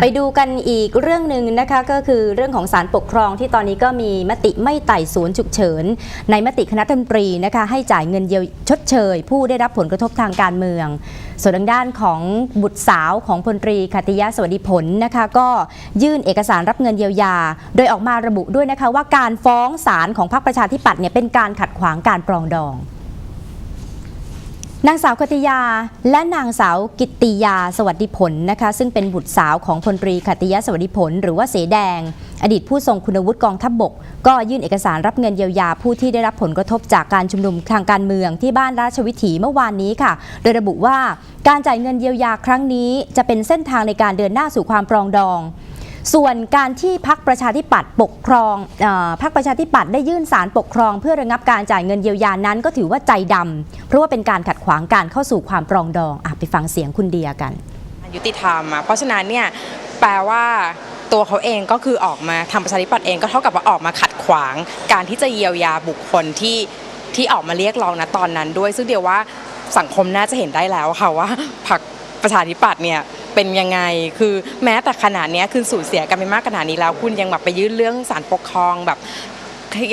ไปดูกันอีกเรื่องหนึ่งนะคะก็คือเรื่องของศาลปกครองที่ตอนนี้ก็มีมติไม่ไต่สวนฉุกเฉิน ในมติคณะรัฐมนตรีนะคะให้จ่ายเงินเยียวชดเชย ผู้ได้รับผลกระทบทางการเมือง ส่วนทางด้านของบุตรสาวของพลตรีคติยะสวัสดิผลนะคะก็ยื่นเอกสารรับเงินเยียวยา โดยออกมาระบุด้วยนะคะว่าการฟ้องศาลของพรรคประชาธิปัตย์เนี่ยเป็นการขัดขวางการปรองดอง นางสาวคติยาและนางสาวกิติยาสวัสดิผลนะคะ ซึ่งเป็นบุตรสาวของพลตรีคติยาสวัสดิผล หรือว่าเสแดง อดีตผู้ทรงคุณวุฒิกองทัพบบก ก็ยื่นเอกสารรับเงินเยียวยาผู้ที่ได้รับผลกระทบจากการชุมนุมทางการเมืองที่บ้านราชวิถีเมื่อวานนี้ค่ะ โดยระบุว่าการจ่ายเงินเยียวยาครั้งนี้ จะเป็นเส้นทางในการเดินหน้าสู่ความปรองดอง ส่วนการที่พักประชาธิปัตย์ปกครองออพักประชาธิปัตย์ได้ยื่นสารปกครอง เพื่อระงับการจ่ายเงินเยียวยานั้นก็ถือว่าใจดำเพราะว่าเป็นการขัดขวางการเข้าสู่ความปรองดองอไปฟังเสียงคุณเดียกัน ยุติธรรมเพราะฉะนั้นเนี่ยแปลว่าตัวเขาเองก็คือออกมาทำประชาธิปัตย์เองก็เท่ากับว่าออกมาขัดขวาง การที่จะเยียวยาบุคคลที่ที่ออกมาเรียกร้องนะตอนนั้นด้วย ซึ่งเดียวว่าสังคมน่าจะเห็นได้แล้วค่ะว่าพรรคประชาธิปัตย์เนี่ย เป็นยังไง คือแม้แต่ขนาดนี้คือสูญเสียกันไปมากขนาดนี้แล้ว คุณยังแบบไปยื่นเรื่องสารปกครองแบบ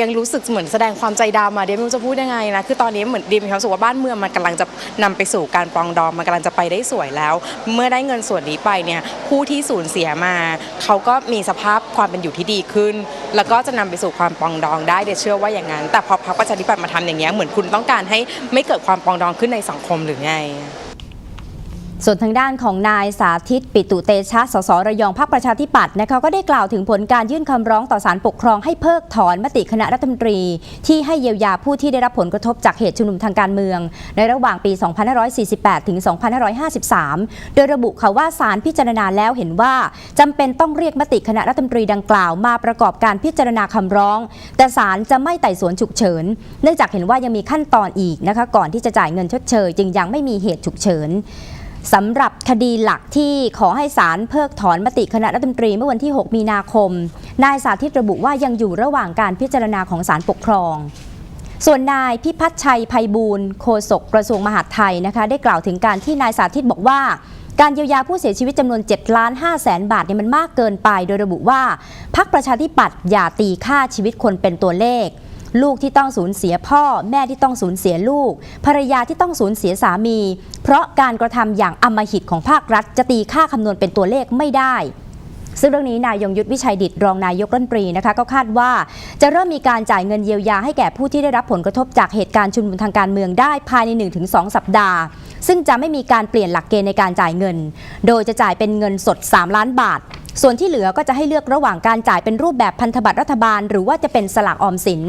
ยังรู้สึกเหมือนแสดงความใจดำอะเดียไม่รู้จะพูดยังไงนะคือตอนนี้เหมือนดีมีความรู้สึกว่าบ้านเมืองมันกำลังจะนำไปสู่การปรองดองมันกำลังจะไปได้สวยแล้ว เมื่อได้เงินส่วนนี้ไปเนี่ยผู้ที่สูญเสียมาเขาก็มีสภาพความเป็นอยู่ที่ดีขึ้น แล้วก็จะนำไปสู่ความปรองดองได้เดียเชื่อว่าอย่างนั้น แต่พอพรรคประชาธิปัตย์มาทำอย่างเงี้ยเหมือนคุณต้องการให้ไม่เกิดความปรองดองขึ้นในสังคมหรือไง ส่วนทางด้านของนายสาธิตปิตุเตชะ สสระยองพรรคประชาธิปัตย์นะคะก็ได้กล่าวถึงผลการยื่นคำร้องต่อศาลปกครองให้เพิกถอนมติคณะรัฐมนตรี ที่ให้เยียวยาผู้ที่ได้รับผลกระทบจากเหตุชุมนุมทางการเมือง ในระหว่างปี 2548 ถึง 2553 โดยระบุค่ะว่าศาลพิจารณาแล้วเห็นว่าจำเป็นต้องเรียกมติคณะรัฐมนตรีดังกล่าวมาประกอบการพิจารณาคำร้อง แต่ศาลจะไม่ไต่สวนฉุกเฉิน เนื่องจากเห็นว่ายังมีขั้นตอนอีกนะคะก่อนที่จะจ่ายเงินชดเชย จึงยังไม่มีเหตุฉุกเฉิน สำหรับคดีหลักที่ขอให้ศาลเพิกถอนมติคณะรัฐมนตรีเมื่อวันที่ 6 มีนาคม นายสาธิตระบุว่ายังอยู่ระหว่างการพิจารณาของศาลปกครอง ส่วนนายพิพัฒชัยภัยบูลย์โฆษกกระทรวงมหาดไทยนะคะได้กล่าวถึงการที่นายสาธิตบอกว่า การเยียวยาผู้เสียชีวิตจำนวน7ล้าน5แสนบาทเนี่ยมันมากเกินไป โดยระบุว่าพักประชาธิปัตย์อย่าตีค่าชีวิตคนเป็นตัวเลข ลูกที่ต้องสูญเสียพ่อ แม่ที่ต้องสูญเสียลูก ภรรยาที่ต้องสูญเสียสามี เพราะการกระทำอย่างอำมหิตของภาครัฐ จะตีค่าคำนวณเป็นตัวเลขไม่ได้ซึ่งเรื่องนี้นายยงยุทธวิชัยดิตรองนายกรัฐมนตรีนะคะก็คาดว่า จะเริ่มมีการจ่ายเงินเยียวยาให้แก่ผู้ที่ได้รับผลกระทบจากเหตุการณ์ชุมนุมทางการเมืองได้ภายใน 1-2 สัปดาห์ ซึ่งจะไม่มีการเปลี่ยนหลักเกณฑ์ในการจ่ายเงิน โดยจะจ่ายเป็นเงินสด 3 ล้านบาท ส่วนที่เหลือก็จะให้เลือกระหว่างการจ่ายเป็นรูปแบบพันธบัตรรัฐบาล หรือว่าจะเป็นสลากออมสิน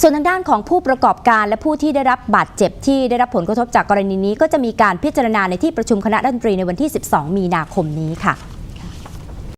ส่วนทางด้านของผู้ประกอบการและผู้ที่ได้รับบาดเจ็บที่ได้รับผลกระทบจากกรณีนี้ ก็จะมีการพิจารณาในที่ประชุมคณะรัฐมนตรีในวันที่ 12 มีนาคมนี้ค่ะ